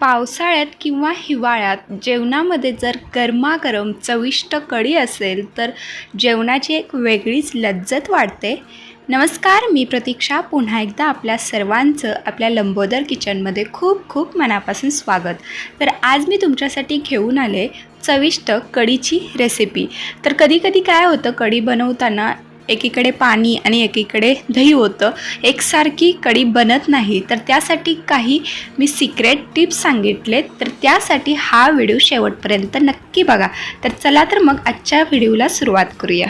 पावसाळ्यात किंवा हिवाळ्यात जेवणामध्ये जर गरमागरम चविष्ट कढी असेल तर जेवणाची एक वेगळीच लज्जत वाढते. नमस्कार मी प्रतीक्षा. पुन्हा एकदा आपल्या सर्वांचं आपल्या लंबोदर किचनमध्ये खूप खूप मनापासून स्वागत. तर आज मी तुमच्यासाठी घेऊन आले चविष्ट कढीची रेसिपी तर कधीकधी काय होतं कढी बनवताना एकीकडे पाणी आणि एकीकडे दही होतं. एकसारखी कढी बनत नाही. तर त्यासाठी काही मी सिक्रेट टिप्स सांगितले तर त्यासाठी हा व्हिडिओ शेवटपर्यंत नक्की बघा. तर चला तर मग आजच्या व्हिडिओला सुरुवात करूया.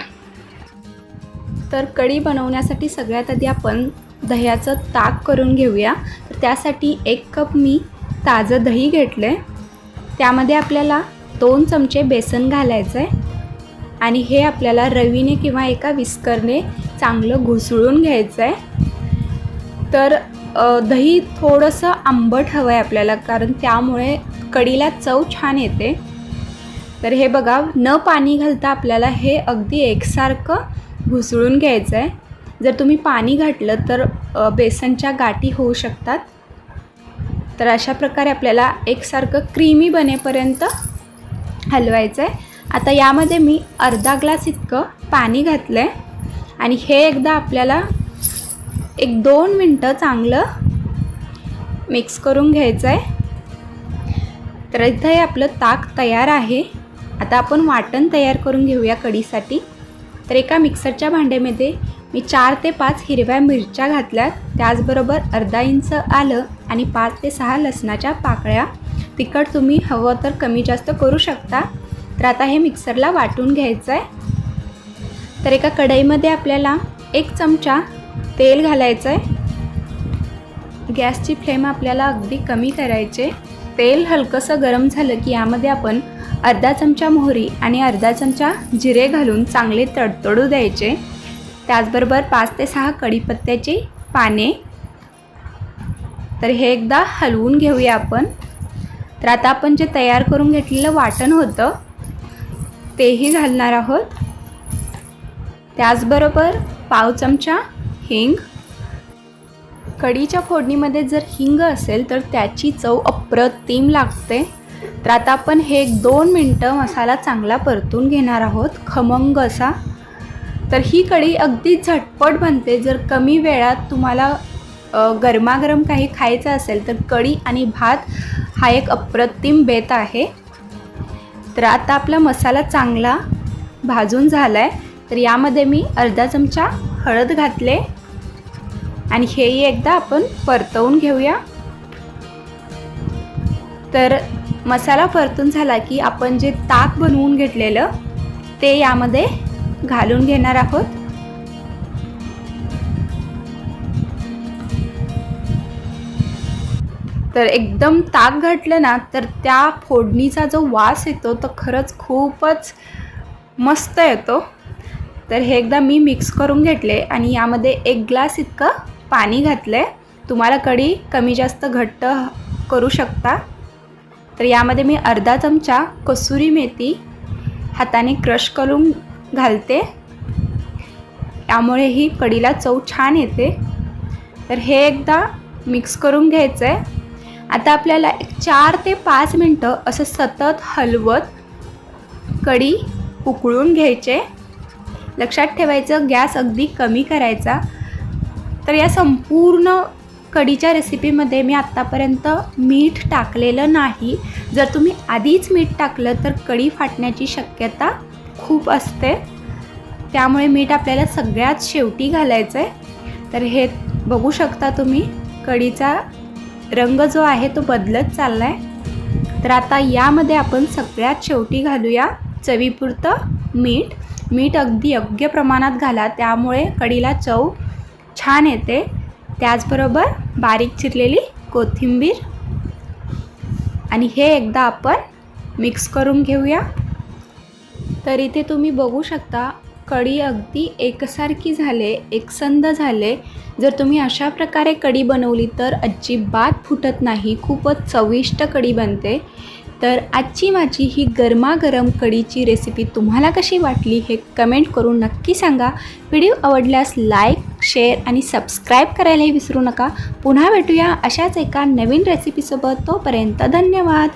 तर कढी बनवण्यासाठी सगळ्यात आधी आपण दह्याचं ताक करून घेऊया. तर त्यासाठी एक कप मी ताजं दही घेतलं आहे त्यामध्ये आपल्याला दोन चमचे बेसन घालायचं आहे आणि हे आपल्याला रवीने किंवा एका विस्करने चांगलं घुसळून घ्यायचं आहे तर दही थोडंसं आंबट हवं आहे आपल्याला कारण त्यामुळे कडीला चव छान येते. तर हे बघा न पाणी घालता आपल्याला हे अगदी एकसारखं घुसळून घ्यायचं आहे जर तुम्ही पाणी घातलं तर बेसनच्या गाठी होऊ शकतात. तर अशा प्रकारे आपल्याला एकसारखं क्रीमी बनेपर्यंत हलवायचं आहे आता यामध्ये मी अर्धा ग्लास इतकं पाणी घातलं आहे आणि हे एकदा आपल्याला एक दोन मिनटं चांगलं मिक्स करून घ्यायचं आहे तर इथं हे आपलं ताक तयार आहे. आता आपण वाटण तयार करून घेऊया कढीसाठी. तर एका मिक्सरच्या भांड्यामध्ये मी चार ते पाच हिरव्या मिरच्या घातल्यात. त्याचबरोबर अर्धा इंच आलं आणि पाच ते सहा लसणाच्या पाकळ्या. तिखट तुम्ही हवं तर कमी जास्त करू शकता. तर आता हे मिक्सरला वाटून घ्यायचं आहे तर एका कढईमध्ये आपल्याला एक चमचा तेल घालायचं आहे गॅसची फ्लेम आपल्याला अगदी कमी करायचे तेल हलकंसं गरम झालं की यामध्ये आपण अर्धा चमचा मोहरी आणि अर्धा चमचा जिरे घालून चांगले तडतडू द्यायचे. त्याचबरोबर पाच ते सहा कढीपत्त्याची पाने. तर हे एकदा हलवून घेऊया आपण. तर आता आपण जे तयार करून घेतलेलं वाटण होतं तेही घालणार आहोत. त्याचबरोबर पाव चमचा हिंग. कढीच्या फोडणीमध्ये जर हिंग असेल तर त्याची चव अप्रतिम लागते. तर आता आपण हे एक दोन मिनटं मसाला चांगला परतून घेणार आहोत. खमंग असा. तर ही कढी अगदी झटपट बनते. जर कमी वेळात तुम्हाला गरमागरम काही खायचं असेल तर कढी आणि भात हा एक अप्रतिम बेत आहे. तर आता आपला मसाला चांगला भाजून झाला आहे तर यामध्ये मी अर्धा चमचा हळद घातले. आणि हेही एकदा आपण परतवून घेऊया. तर मसाला परतून झाला की आपण जे ताक बनवून घेतलेलं ते यामध्ये घालून घेणार आहोत. तर एकदम ताक घातलं ना तर त्या फोडणीचा जो वास येतो तो खरंच खूपच मस्त येतो. तर हे एकदा मी मिक्स करून घेतले आणि यामध्ये एक ग्लास इतकं पाणी घातलं आहे तुम्हाला कढी कमी जास्त घट्ट करू शकता. तर यामध्ये मी अर्धा चमचा कसुरी मेथी हाताने क्रश करून घालते. त्यामुळे ही कढीला चव छान येते. तर हे एकदा मिक्स करून घ्यायचं आहे आता आपल्याला एक चार ते पाच मिनटं असं सतत हलवत कढी उकळून घ्यायचे. लक्षात ठेवायचं गॅस अगदी कमी करायचा. तर या संपूर्ण कढीच्या रेसिपीमध्ये मी आत्तापर्यंत मीठ टाकलेलं नाही. जर तुम्ही आधीच मीठ टाकलं तर कढी फाटण्याची शक्यता खूप असते. त्यामुळे मीठ आपल्याला सगळ्यात शेवटी घालायचं आहे तर हे बघू शकता तुम्ही कढीचा रंग जो आहे तो बदलत चालला आहे तर आता यामध्ये आपण सगळ्यात शेवटी घालूया चवीपुरतं मीठ. मीठ अगदी योग्य प्रमाणात घाला त्यामुळे कढीला चव छान येते. त्याचबरोबर बारीक चिरलेली कोथिंबीर. आणि हे एकदा आपण मिक्स करून घेऊया. तर इथे तुम्ही बघू शकता कढी अगदी एकसारखी झाले एकसंध झाले. जर तुम्ही अशा प्रकारे कढी बनवली तर अजिबात फुटत नाही खूपच चविष्ट कढी बनते. तर आजची माझी ही गरमागरम कढीची रेसिपी तुम्हाला कशी वाटली हे कमेंट करून नक्की सांगा. व्हिडिओ आवडल्यास लाईक शेअर आणि सबस्क्राईब करायलाही विसरू नका. पुन्हा भेटूया अशाच एका नवीन रेसिपीसोबत तोपर्यंत धन्यवाद.